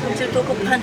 손질도 급하네.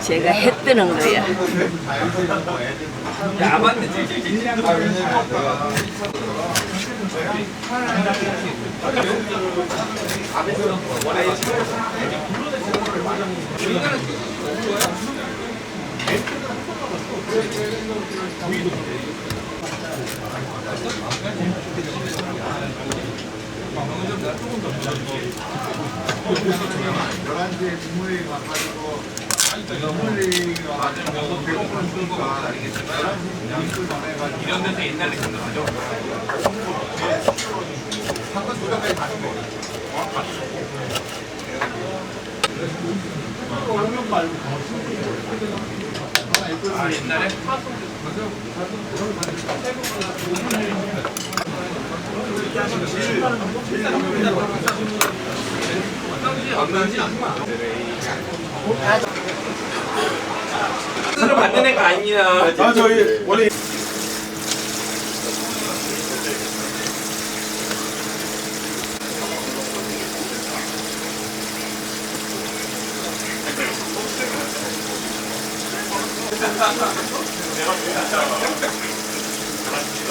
제가 해 뜨는 거야. 스스로 받는 애가 아니야. 아 저희 원래 내가 진짜 가라지도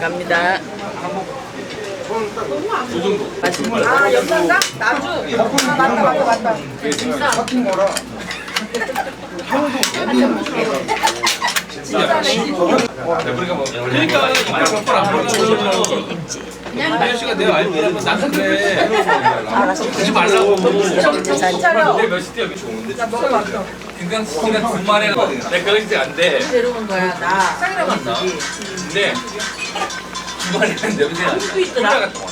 갑니다. 맛있다. 아, 연산가? 나주? 아, 맞다, 맞다, 맞다. 섞인 거라 그러니까 뭐 그러니까 이빨 몇번 안 보려고 혜연 씨가 내가 알기로는 나도 그래 하지 말라고 진짜요? 내 몇십 대 여기 좋은데 그러 니까 시간 주말에 내가 그거 진짜 안돼. 데려온 거야, 나. 짱이라 맞나? 근데 주말에는 냄새가 혼자 갔다 와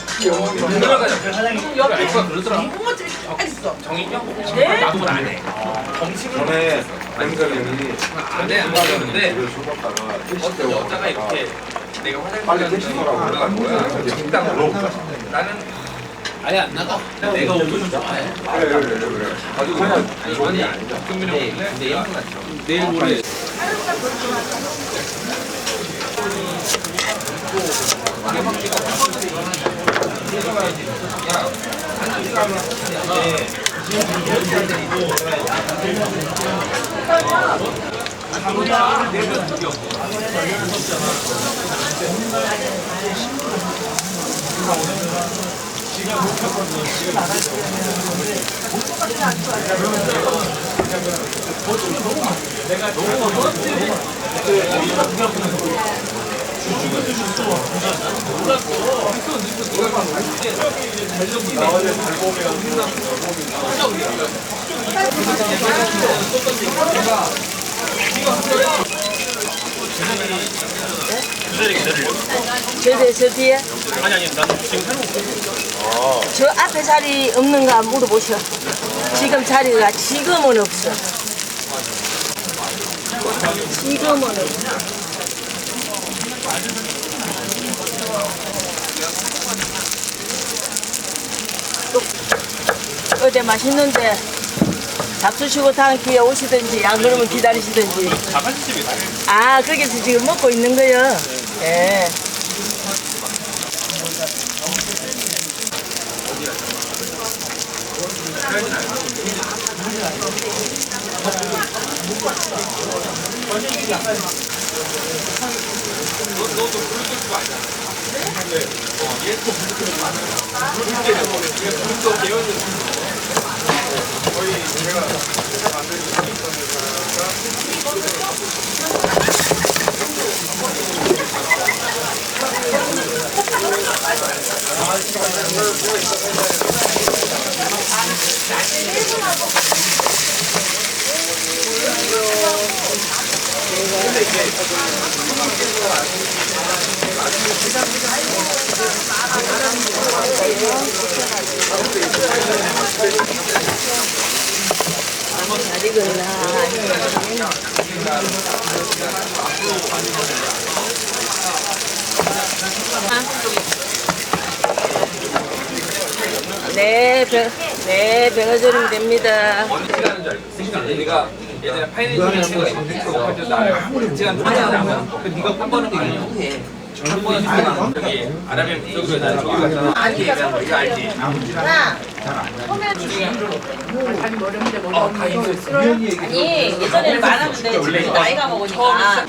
들어가자 옆에 알코가 그러더라 붕어집이 딱 있어. 정인영? 네? 나도 안해. 정식을 전에 남자님이 안해 안 하는데 이걸 줘봤다가 어떤 여자가 이렇게 내가 빨리 화장실 택시더라고 올라간 거야. 이제 식당으로 나는 아예 안 나가. 내가 오면 좋아해 그래 그래 그래 그래. 아주 그냥 아니 아니 금민이 근데 예쁜 거 내일 모레 내가 이거 한 저, 뒤에, 저 뒤에? 아니 아니 나는 지금 해놓고 저 앞에 자리 없는가 물어보셔. 지금 자리가 지금은 없어. 지금은 없어. 또 어제 맛있는데 잡수 치고 다음 기회 오시든지 안 그러면 기다리시든지. 자갈집이 다아 거기서 지금 먹고 있는 거요? 예. 잘 익었 병어절이면 됩니다. 어느 시간인 줄 알고. 네가 예전에 파이낸셜 생각했고 할때 나를 시간 하잖아. 네가 한 번은 얘기해. 한 번은 다 저기 아라비안 부족에 나 저기 갔잖아. 아니 얘기하는 거 이거 알지? 어, 다 있어. 아니 예전에는 많았는데 지금 나이가 먹으니까.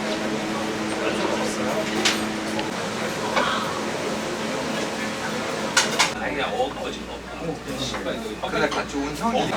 그냥 어, 어지. 어. 그래 같이 온 형이